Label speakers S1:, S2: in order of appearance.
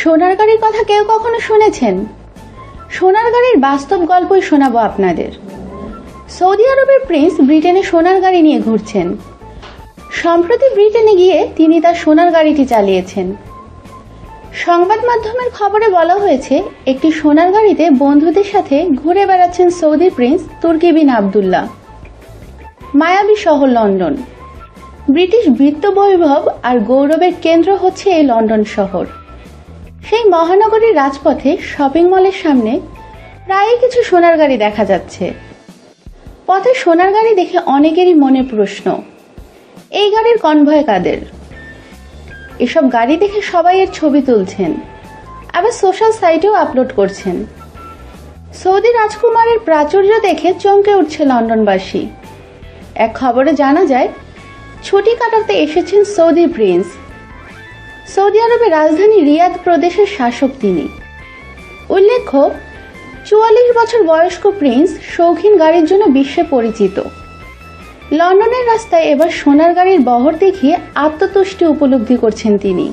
S1: সোনার গাড়ির কথা কেউ কখনো শুনেছেন? সোনার গাড়ির বাস্তব গল্পই শোনাবো আপনাদের। সৌদি আরবের প্রিন্স ব্রিটেনে সোনার গাড়ি নিয়ে ঘুরছেন। সম্প্রতি ব্রিটেনে গিয়ে তিনি তার সোনার গাড়িটি চালিয়েছেন। সংবাদ মাধ্যমের খবরে বলা হয়েছে, একটি সোনার গাড়িতে বন্ধুদের সাথে ঘুরে বেড়াচ্ছেন সৌদি প্রিন্স তুর্কি বিন আবদুল্লাহ। মায়াবী শহর লন্ডন। ব্রিটিশ বৃত্ত বৈভব আর গৌরবের কেন্দ্র হচ্ছে এই লন্ডন শহর। সেই মহানগরীর রাজপথে শপিং মলের সামনে প্রায়ই কিছু সোনার গাড়ি দেখা যাচ্ছে। পথে সোনার গাড়ি দেখে অনেকেরই মনে প্রশ্ন, এই গাড়ির কনভয় কাদের? এসব গাড়ি দেখে সবাই এর ছবি তুলছেন, আবার সোশ্যাল সাইটেও আপলোড করছেন। সৌদি রাজকুমারের প্রাচুর্য দেখে চমকে উঠছে লন্ডনবাসী। এক খবরে জানা যায়, ছুটি কাটাতে এসেছেন সৌদি প্রিন্স সৌদি আরবের রাজধানী রিয়াদ প্রদেশের শাসক তিনি। উল্লেখ্য, চুয়াল্লিশ বছর বয়স্ক প্রিন্স শৌখিন গাড়ির জন্য বিশ্বে পরিচিত। লন্ডনের রাস্তায় এবার সোনার গাড়ির বহর দেখিয়ে আত্মতুষ্টি উপলব্ধি করছেন তিনি।